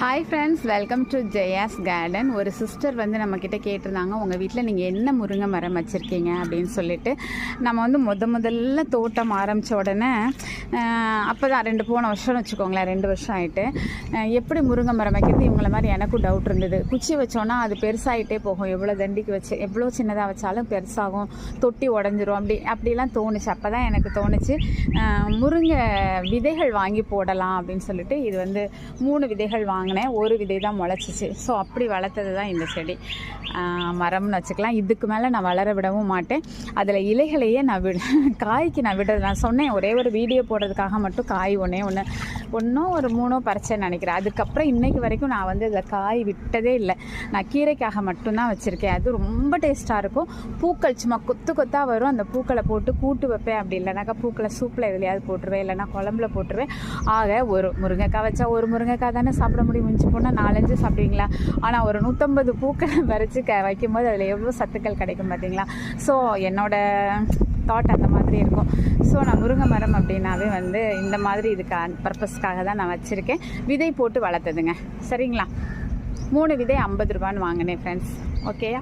Hi friends welcome to Jaya's garden ஒரு sister வந்து நம்மக்கிட்ட கேட்டிருந்தாங்க உங்கள் வீட்டில் நீங்கள் என்ன முருங்கை மரம் வச்சுருக்கீங்க? அப்படின்னு சொல்லிட்டு. நம்ம வந்து முத முதல்ல தோட்டம் ஆரம்பித்த உடனே அப்போ தான் ரெண்டு போன வருஷம்னு வச்சுக்கோங்களேன் ரெண்டு வருஷம் ஆகிட்டு எப்படி முருங்கை மரம் வைக்கிறது? இவங்கள மாதிரி எனக்கும் டவுட் இருந்தது. குச்சி வச்சோன்னா அது பெருசாகிட்டே போகும். எவ்வளோ தண்டிக்கு வச்சு எவ்வளோ சின்னதாக வச்சாலும் பெருசாகும். தொட்டி உடஞ்சிரும். அப்படி அப்படிலாம் தோணுச்சு. அப்போ தான் எனக்கு தோணுச்சு முருங்கை விதைகள் வாங்கி போடலாம் அப்படின்னு சொல்லிட்டு இது வந்து மூணு விதைகள் வாங்கி வாங்கினேன். ஒரு விதை தான் முளைச்சிச்சு. ஸோ அப்படி வளர்த்தது தான் இந்த செடி. மரம்னு வச்சுக்கலாம். இதுக்கு மேலே நான் வளர விடவும் மாட்டேன். அதில் இலைகளையே நான் விட காய்க்கு நான் விடுறது. நான் சொன்னேன் ஒரே ஒரு வீடியோ போடுறதுக்காக மட்டும் காய் ஒன்றே ஒன்று ஒன்றோ ஒரு மூணோ பறிச்சேன்னு நினைக்கிறேன். அதுக்கப்புறம் இன்னைக்கு வரைக்கும் நான் வந்து இதில் காய் விட்டதே இல்லை. நான் கீரைக்காக மட்டும்தான் வச்சுருக்கேன். அது ரொம்ப டேஸ்ட்டாக இருக்கும். பூக்கள் சும்மா கொத்து கொத்தாக வரும். அந்த பூக்களை போட்டு கூட்டு வைப்பேன். அப்படி இல்லைனாக்கா பூக்களை சூப்பில் எதுலையாவது போட்டுருவேன். இல்லைனா குழம்புல போட்டுருவேன். ஆக ஒரு முருங்கைக்காய் வச்சா ஒரு முருங்கைக்காய் தானே சாப்பிட முடியும். முடிஞ்சு போனால் நாலஞ்சு சாப்பிடுவீங்களா? ஆனால் ஒரு நூற்றம்பது பூக்களை பறித்து க வைக்கும்போது அதில் எவ்வளோ சத்துக்கள் கிடைக்கும் பார்த்தீங்களா? ஸோ என்னோட தாட் அந்த மாதிரி இருக்கும். ஸோ நான் முருங்கை மரம் அப்படின்னாவே வந்து இந்த மாதிரி இதுக்கு பர்பஸ்க்காக தான் நான் வச்சுருக்கேன். விதை போட்டு வளர்த்ததுங்க. சரிங்களா? மூணு விதை ஐம்பது ரூபான்னு வாங்கினேன் ஃப்ரெண்ட்ஸ் ஓகேயா